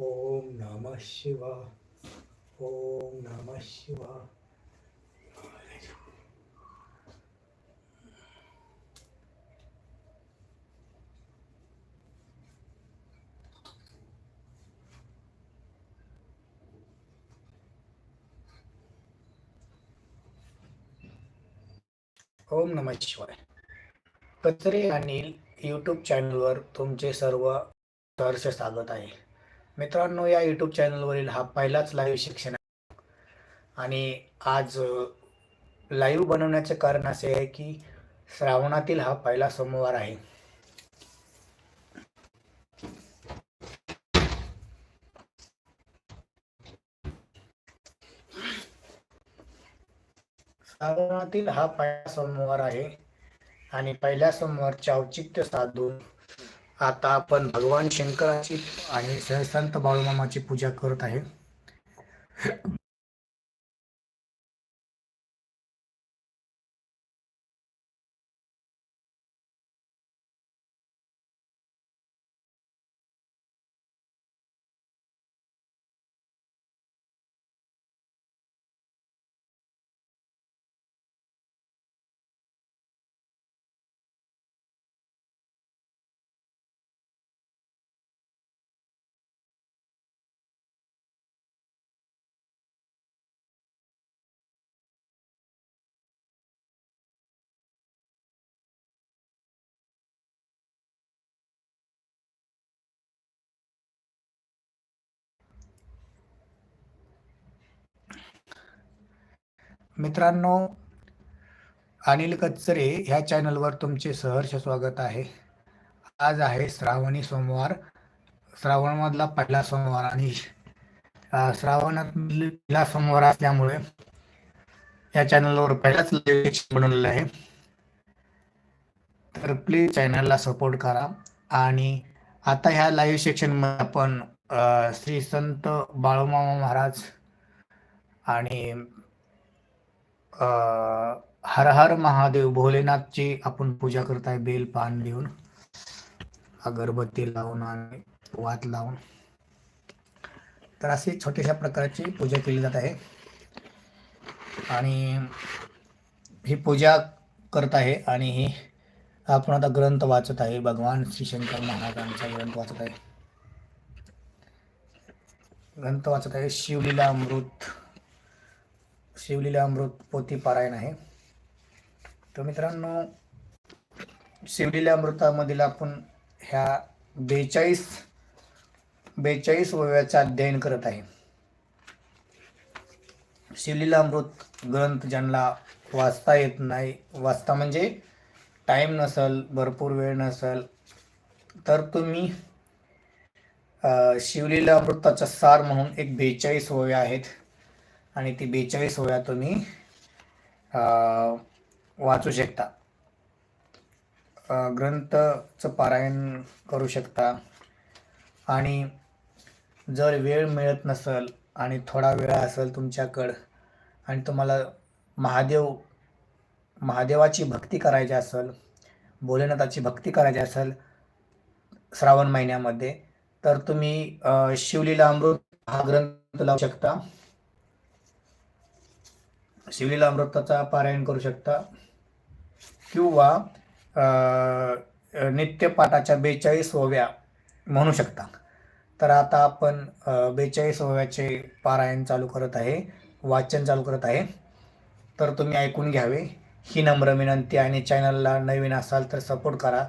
ओम नमः शिवा। ओम नमः शिवा। ओम नमः शिवाय। कचरे अनिल यूट्यूब चॅनलवर तुमचे सर्व सहर्ष स्वागत आहे. मित्रांनो या यूट्यूब चॅनलवरील हा पहिलाच लाईव्ह शिक्षण आहे. आणि आज लाईव्ह बनवण्याचे कारण असे आहे की श्रावणातील हा पहिला सोमवार आहे. श्रावणातील हा पहिला सोमवार आहे. आणि पहिल्या सोमवारचे औचित्य साधून आता आपण भगवान शंकराची आणि संत बाळूमामाची पूजा करत आहे. मित्रांनो अनिल कचरे ह्या चॅनलवर तुमचे सहर्ष स्वागत आहे. आज आहे श्रावणी सोमवार. श्रावणमधला पहिला सोमवार आणि श्रावणात पहिला सोमवार असल्यामुळे या चॅनलवर पहिलाच लाईव्ह बनवलेलं आहे. तर प्लीज चॅनलला सपोर्ट करा आणि आता ह्या लाईव्ह सेक्शनमध्ये आपण श्री संत बाळूमामा महाराज आणि हर हर महादेव भोलेनाथची आपण पूजा करत आहे बेल पान देऊन अगरबत्ती लावून आणि वात लावून. तर अशी छोट्याशा प्रकारची पूजा केली जात आहे. आणि ही पूजा करत आहे आणि ही आपण आता ग्रंथ वाचत आहे. भगवान श्री शंकर महाराजांचा ग्रंथ वाचत आहे. ग्रंथ वाचत आहे शिवलीला अमृत. शिवलीला अमृत पोती पारायण आहे. तर मित्रांनो शिवलीला अमृतामधील आपण ह्या बेचाळीस बेचाळीस वव्याचा अध्ययन करत आहे. शिवलीला अमृत ग्रंथ ज्यांना वाचता येत नाही वाचता म्हणजे टाईम नसल भरपूर वेळ नसल तर तुम्ही शिवलीला अमृताचा सार म्हणून एक बेचाळीस ओव्या आहेत. आणि ती बेचाळीस ओव्या तुम्ही वाचू शकता. ग्रंथचं पारायण करू शकता. आणि जर वेळ मिळत नसेल आणि थोडा वेळ असेल तुमच्याकडं आणि तुम्हाला महादेव महादेवाची भक्ती करायची असेल भोलेनाथाची भक्ती करायची असेल श्रावण महिन्यामध्ये तर तुम्ही शिवलीला अमृत हा ग्रंथ लावू शकता. शिवलीला अमृताचा पारायण करू शकता. किंवा नित्यपाठाच्या बेचाळीस ओव्या म्हणू शकता. तर आता आपण बेचाळीस ओव्याचे पारायण चालू करत आहे वाचन चालू करत आहे. तर तुम्ही ऐकून घ्यावे. ही नम्र विनंती आणि चॅनलला नवीन असाल तर सपोर्ट करा.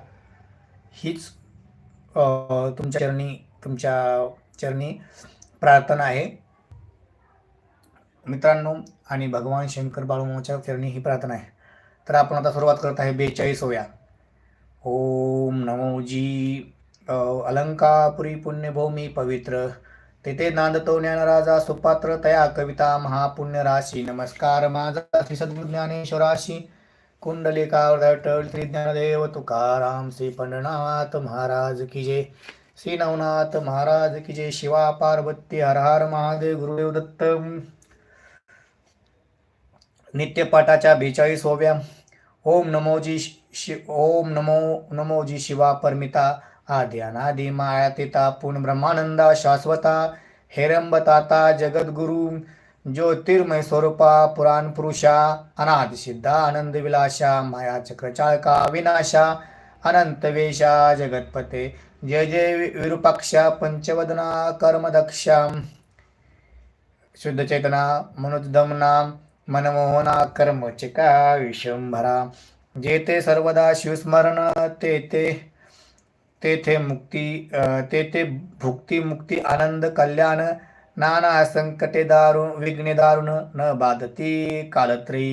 हीच तुमच्या चरणी तुमच्या चरणी प्रार्थना आहे. मित्रांनो आणि भगवान शंकर बाळूमाच्या चरणी ही प्रार्थना आहे. तर आपण आता सुरुवात करत आहे बेचाळीसव्या ओम नमोजी अ, अलंकापुरी पुण्यभूमी पवित्र तेथे नांदतो ज्ञानराजा सुपात्र तया कविता महापुण्य राशी. नमस्कार माझा श्री सद्गुज्ञानेश्वराशी कुंडलिकावरटल श्री ज्ञानदेव तुकाराम श्री पंढरनाथ महाराज की जय. श्री नवनाथ महाराज की जय. शिवा पार्वती हर हर महादेव गुरुदेव दत्त नित्यपाठाच्या बेचाळीसव्या ओम नमोजी शि ओम नमो नमोजी शिवा परमिता आद्यानादि मायातिता पूर्ण ब्रह्मानंदा शाश्वता हेरंबताता जगद्गुरु ज्योतिर्मय स्वरूपा पुराण पुरुषा अनादि सिद्धा आनंद विलासा माया चक्रचाळका अविनाशा अनंत वेशा जगतपते जय जय विरूपाक्षा पंचवदना कर्मदक्षा शुद्ध चेतना दमनाम मनमोहना कर्मचिका विशंभरा। जेथे सर्वदा शिवस्मरण तेथे तेथे मुक्ती तेथे भुक्ती मुक्ती आनंद कल्याण नाना संकटे दारुण विघ्ने दारुण न बाधती कालत्री।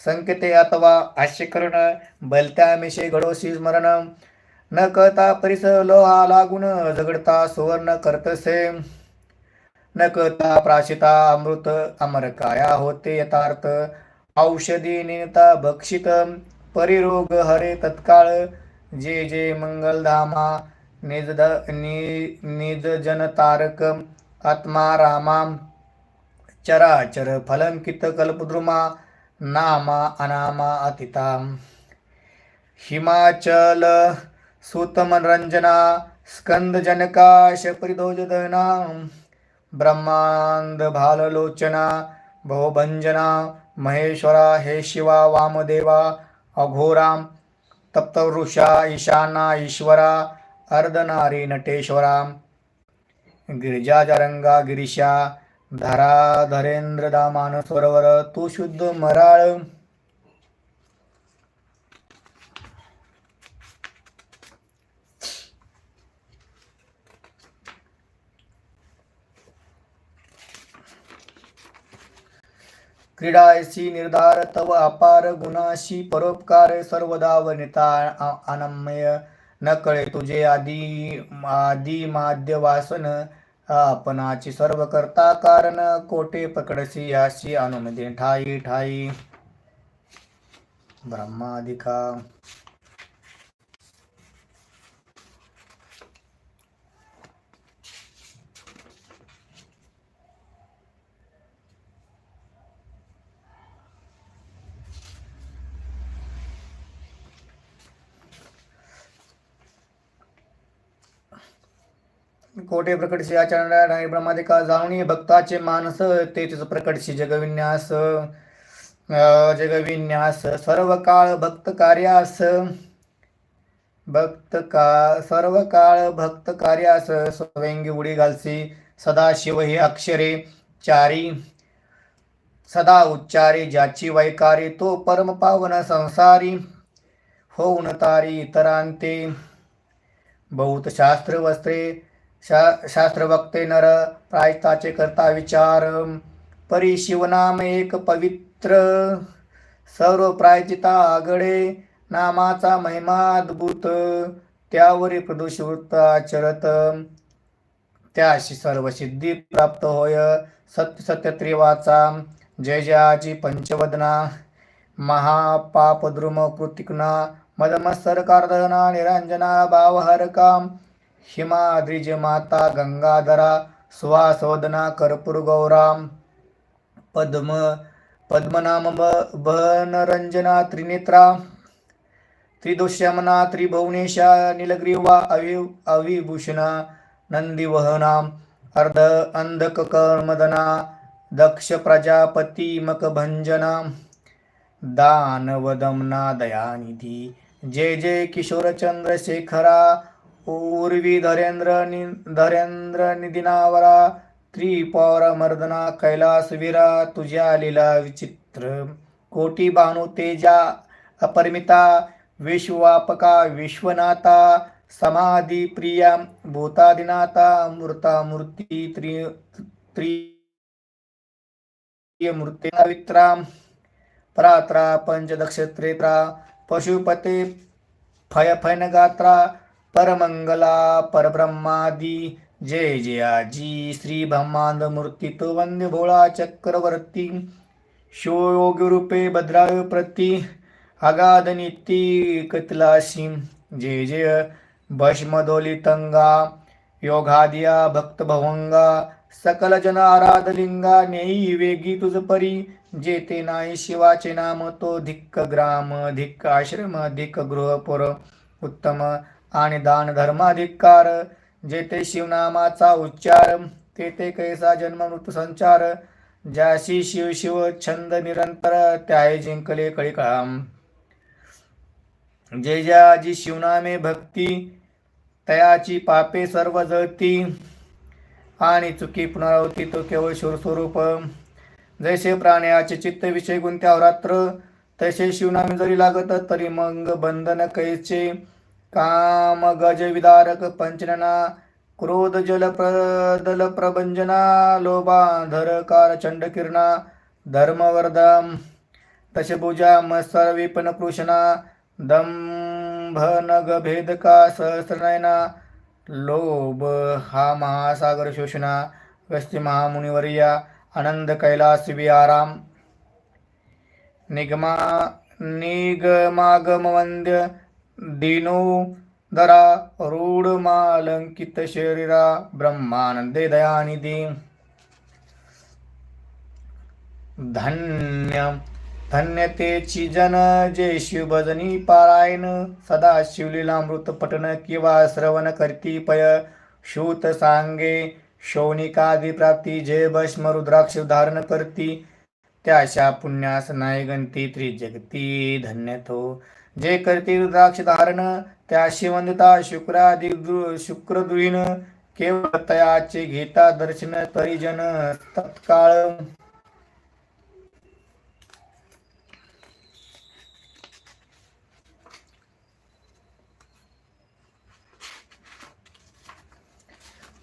संकेते अथवा आश्यकरण बलत्या मिशे घडो स्मरण न कळता परिस लोहा लागून झगडता सुवर्ण करतसे। न कळता प्राशिता अमृत अमर काया होते यथार्थ. औषधी निता भक्षित परिरोग हरे तत्काळ. जे जे मंगलधामा निज नि निज जन तारक आत्मा रामा चराचर फलंकित कल्पद्रुमा नामा अनामा अतिता. हिमाचल सुतमनरंजना स्कंदजनकाश परिदोजदना भाललोचना भवभंजना महेश्वरा हे शिवा वामदेवा अघोराम तप्तवृषा ईशाना ईश्वरा अर्धनारी नटेश्वरा गिरिजाजरंगा गिरीशा धरा धरेंद्र दामान सरोवर तू शुद्ध मराळ. क्रीडायसी निर्धार तव अपार गुणाशी परोपकार सर्वदा वनिता आ- अनम्य। न कळे तुझे आदी आदी माद्य वासन आपणाची सर्व करता कारण कोटे पकडसी याशी अनुमती ठाई ठाई। ब्रह्मादिका। कोटे प्रकटशी आचरण नाही ब्रह्मादिका जावणी भक्ताचे मानस तेच प्रकटशी जगविन्यास. जगविन्यास सर्व काळ भक्त कार्यास. भक्त का सर्व काळ भक्त कार्यास. स्वयंगी उडी घालसी सदा शिव हे अक्षरे चारी. सदा उच्चारी ज्याची वैकारी तो परम पावन संसारी. होऊन तारी इतरांते. बहुत शास्त्र वस्त्रे शा शास्त्र नर प्रायताचे करता विचार परी शिवनाम एक पवित्र सर्व प्रायचिता आगडे नामाचा महिमा अद्भुत त्यावरी प्रदोषवृत्त आचरत. त्याशी सर्व सिद्धी प्राप्त होय सत्य सत्य त्रिवाचा जय जयाची पंचवदना. महापापद्रुम कृतिकना मदमत्सर कारदना निरंजना भावहरका हिमाद्रिज माता गंगाधरा सुहासोदना कर्पूर गौराम पद्म पद्मनाम ब- भनरंजना त्रिनेत्रा त्रिदुष्यमना त्रिभुवनेशा नीलग्रीवा अवि अविभूषणा नंदिवहना अर्ध अंधकर्मदना दक्ष प्रजापती मकभंजना दानवदमना दयानिधी जय जय किशोरचंद्र शेखरा धरेंद्र नि धरेंद्र निदिनावरा त्रिपौर मर्दना कैलासवीरा तुझ्या लीला विचित्र कोटी भानु तेजा अपरिमिता विश्वापका विश्वनाथा समाधी प्रिया भूतादिनाथा मूर्ता मूर्ती त्रि त्रि मूर्ती प्रात्रा पंचदक्षत्रेत्रा पशुपते फयफयनगात्रा परमंगला परब्रह्मादी। जय जयाजी श्री ब्रह्मांड मूर्ती तो भोळा चक्रवर्ती। शिवयोग रूपे भद्राय प्रती अगाध निती कतलाशी जय जय। भस्मदोलितंगा योगादिया भक्त भवंगा सकल जन आराधलिंगा नेई वेगी तुझ परी जेते नाही शिवाचे नाम तो धिक्क ग्राम धिक्क आश्रम धिक्क गृहपुर। उत्तम आणि दान धर्माधिकार जेथे शिवनामाचा उच्चार तेथे कैसा जन्म मृत्यू संचार ज्याशी शिव शिव छंद निरंतर त्याय जिंकले कळिकाम जे ज्याची शिवनामे भक्ती तयाची पापे सर्व जळती आणि चुकी पुनरावती तो केवळ शिवस्वरूप जैसे प्राण्याचे चित्त विषय गुंत्या रात्र तसे शिवनामे जरी लागत तरी मग बंधन कैचे काम गज विदारक पंचनना क्रोध जल प्रदल प्रभंजना लोभा धरकार चंड किरणा धर्मवर्धा दशभुजा मत्सरविपन कृष्णा दंभ नग भेदका सहस्रनयना लोभ हा महासागर शोषणा गस्ती महामुनिवर्या आनंद कैलास विहाराम निगमा निगमागम वंद्य दिनो दरा रूढ मालंकित शरीरा ब्रह्मानंदे दयानिधी। धन्य धन्यतेची जन जे शिवभजनी पारायण सदा शिवलीलामृत पठन किंवा श्रवण करती पय। शूत सांगे शौनिकादी प्राप्ती जय भस्म रुद्राक्ष धारण करती। त्याशा पुण्यास नाही गणती त्रिजगती धन्य तो जे करते रुद्राक्ष धारण त्या शिवंदता शुक्रादि शुक्रद्वीन केवळ तयाचे घेता दर्शन परिजन तत्काळ.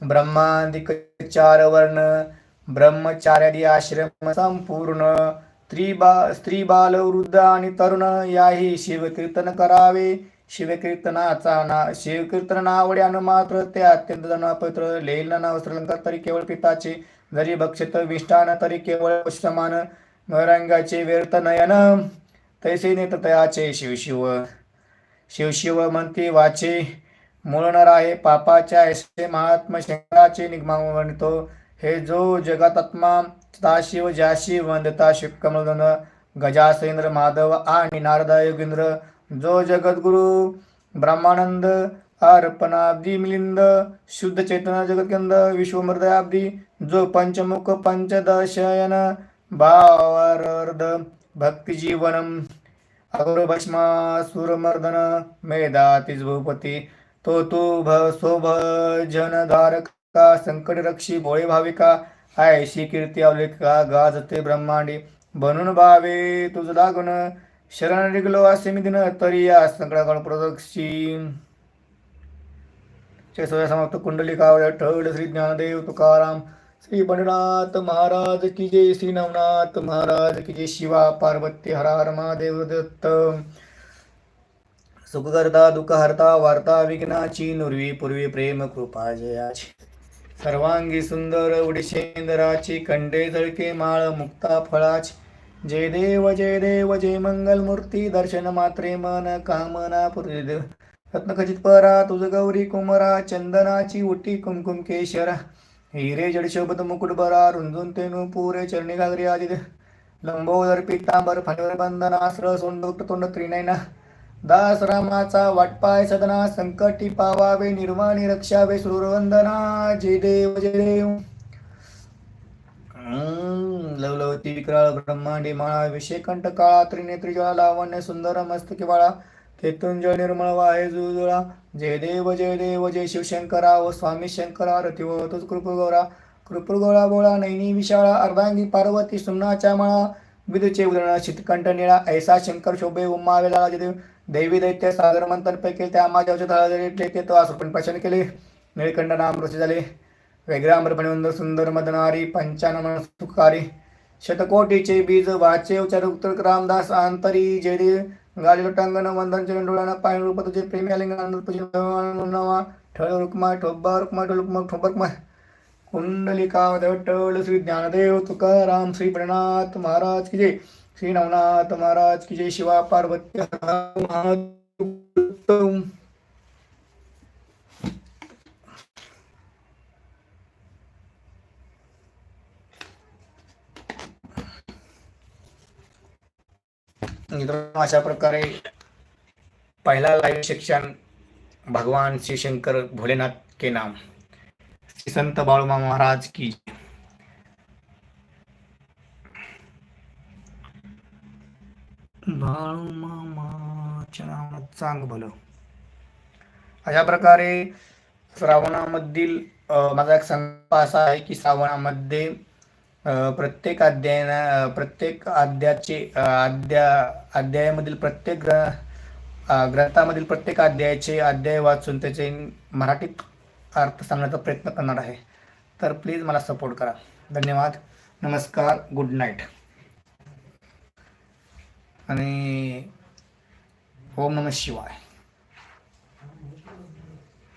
ब्रह्मादिक चार वर्ण ब्रह्मचार्यादी आश्रम संपूर्ण स्त्रीबा स्त्री बाल वृद्ध आणि तरुण याही शिवकीर्तन करावे. शिवकीर्तनाचा ना शिवकीर्तन आवड्यानं मात्र ते अत्यंत जनापत्र लेल वस्त्रलंकार तरी केवळ पिताचे जरी भक्षित विष्ठान तरी केवळ समान रंगाचे व्यर्थ नयन तैसे नेत तयाचे शिवशिव. शिवशिव म्हणते वाचे मुळणार आहे पापाच्या ऐसे महात्मा शंकराचे निगमा म्हणतो हे जो जगतात्मा ताशिव ज्याशी वंदता शिवकमलन गजासेंद्र माधव आणि नारदा योगेंद्र जो जगद्गुरु ब्रह्मानंद अर्पणाब्दी मिलिंद शुद्ध चैतन्य जगतगंध विश्वमृदयाब्दी जो पंचमुख पंचदशयन भावार्ध भक्तिजीवनम अगोर भस्मासुरमर्दन सुरमर्दन भूपती तो तू भ सोभ जनधारका संकट रक्षी भोळे भाविका ऐशी कीर्ती अवलेखा गाजते ब्रह्मांडी. बनून भावे तुझ लागून शरण निघलो असे मी दिन तरी या संकटाकडून प्रदक्षी. समाप्त कुंडलिका ठळ श्री ज्ञानदेव तुकाराम. श्री पंडनाथ महाराज की जय श्री नवनाथ महाराज की जय शिवा पार्वती हर हर महादेव दत्त. सुखकर्ता दुःखहर्ता वार्ता विघ्नाची नुर्वी पूर्वी प्रेम कृपा जयाची. सर्वांगी सुंदर उडिशेंदराची कंडे जळके माळ मुक्ता फळाची. जय देव जय देव जय मंगलमूर्ती दर्शन मात्रे मन कामना पुरी रत्नखचित परा तुझ गौरी कुमरा चंदनाची उटी कुमकुम केशरा. हिरे जडशोबत मुकुट बरा रुंजून तेनू पुरे चरणी घागरी आदि लंबोदर पितांबर फणीवर बंधन आश्र सोंडुक्त तोंड त्रिनयना. दास रामाचा वाटपाय सदना संकटी पावावे निर्वाणी रक्षावे सुरवंदना जय देव जय देव. लवलवती विक्राळ ब्रह्मांडी माळा विषयकंठ काळा त्रिनेत्री ज्वाळा लावण्य सुंदर मस्तकी बाळा केतुंजय निर्मळ वाहे जुजुळा जय देव जय देव जय शिवशंकरा व स्वामी शंकरा रथिव तुझ कृपगौरा. कृपगौरा बोळा नैनी विशाळा अर्धांगी पार्वती सुमनाच्या माळा. विदुचे उदरण शीतकंठ निळा ऐसा शंकर शोभे उम्मा वेळा देव दैवी दैत्य सागर मंथन पैकी त्या माझ्या औषध तो आसुपण पाचन केले. निळकंड नाम रची झाले वेगळ्या सुंदर मदनारी पंचानमन सुखारी. शतकोटीचे बीज वाचे उच्चार उत्तर रामदास आंतरी. जेडी गाली लोटांगण वंदन चरण डोळ्यानं पाय रूप तुझे प्रेमी आलिंगन आनंद नवा. ठळ रुक्मा ठोब्बा रुक्मा ठोलुक्मा ठोबरक्मा कुंडलिका टळ श्री ज्ञानदेव तुकाराम श्री प्रणनाथ महाराज की जय. श्री नवनाथ महाराज की जय शिवा पार्वती अशा प्रकारे पहिला लाईव्ह सेक्शन भगवान श्री शंकर भोलेनाथ के नाम. श्री संत बाळूमा महाराज की सांग चांग भलं. अशा प्रकारे श्रावणामधील माझा एक संकल्प असा आहे की श्रावणामध्ये प्रत्येक अध्यायना प्रत्येक अध्यायाचे अध्या अध्यायामधील प्रत्येक ग्र ग्रंथामधील प्रत्येक अध्यायाचे अध्याय वाचून त्याचे मराठीत अर्थ सांगण्याचा प्रयत्न करणार आहे. तर प्लीज मला सपोर्ट करा. धन्यवाद. नमस्कार. Good night. आणि ओम नम शिवाय